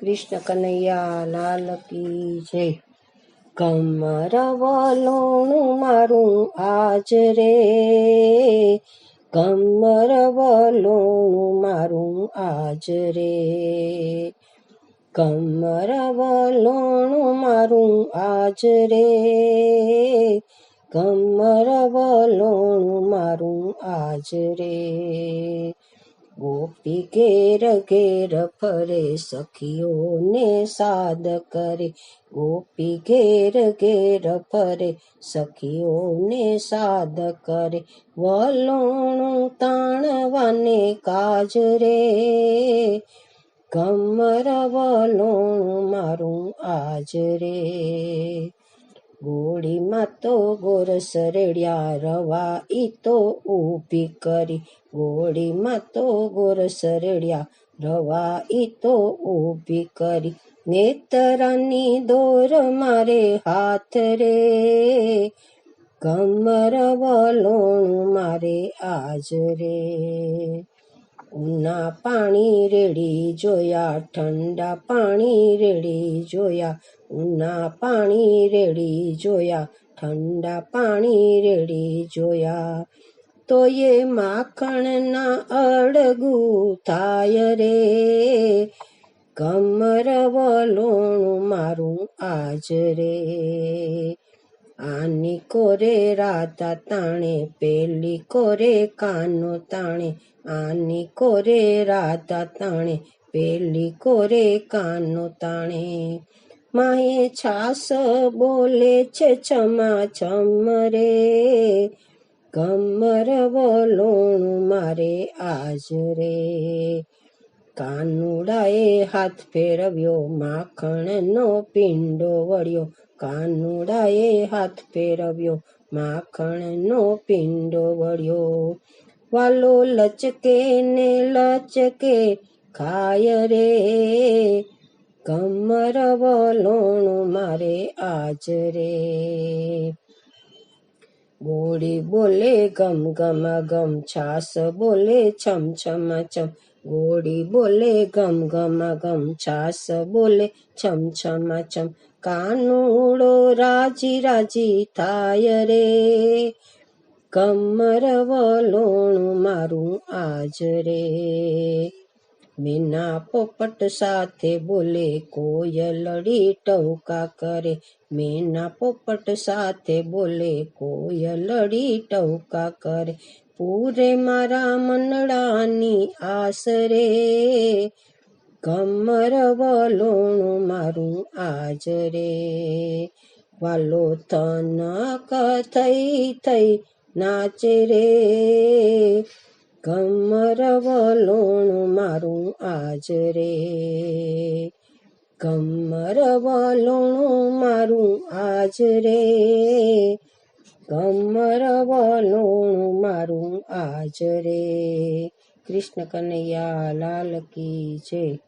કૃષ્ણ કનૈયા, લાલ કી જય. કમર વલોણું મારું આજ રે. કમર વલોણું મારું આજ રે. કમર વલોણું મારું આજ રે. કમર વલોણું મારું આજ રે. ગોપી ઘેર ઘેર ફરે સખીઓને સાદ કરે. ગોપી ઘેર ઘેર ફરે સખીઓને સાદ કરે. વલોણું તાણવાને કાજ રે. કમર વલોણું મારું આજ રે. ગોળીમાં તો ગોરસ રેડ્યા રવા ઈ તો ઊભી કરી. ગોળીમાં તો ગોરસ રેડ્યા રવા ઈ તો ઊભી કરી. નેતરાની દોર મારે હાથ રે. કમર વલોણું મારે આજ રે. ઉના પાણી રેડી જોયા, ઠંડા પાણી રેડી જોયા. ઉના પાણી રેડી જોયા, ઠંડા પાણી રેડી જોયા. તો એ માખણના અડગું થાય રે. કમર વલોણું મારું આજ રે. આની કોરે રાતા તાણે, પેલી કોરે કાનો તાણે. આની કોરે રાતા તાણે, પેલી કોરે કાનો તાણે. માએ છાસ બોલે છે છમા છમ રે. કમર વલોણું મારે આજ રે. કાનુડાએ હાથ ફેરવ્યો, માખણનો પિંડો વળ્યો. કાનુડાએ હાથ ફેરવ્યો, માખણનો પિંડો વળ્યો. વાલો લચકે ને લચકે, ખાય રે. કમર વલોણું મારે આજ રે. ગોળી બોલે ગમ ગમ ગમ, છાસ બોલે છમ છમ છમ. ગોળી બોલે ગમ ગમ ગમ, છાસ બોલે છમ છમ છમ. કાનુડો રાજી રાજી થાય રે. કમર વલોણું મારું આજ રે. મીના પોપટ સાથે બોલે, કોયલડી ટવકા કરે. મીના પોપટ સાથે બોલે, કોયલડી ટવકા કરે. પૂરે મારા મનડાની આસરે કમર વલોણું મારું આજ રે વાલો તનક થઈ થઈ નાચે રે કમર વલોણું મારું આજ રે. કમર વલોણું મારું આજ રે. કમર વલોણું મારું આજ રે. કૃષ્ણ કનૈયા લાલ કી જય.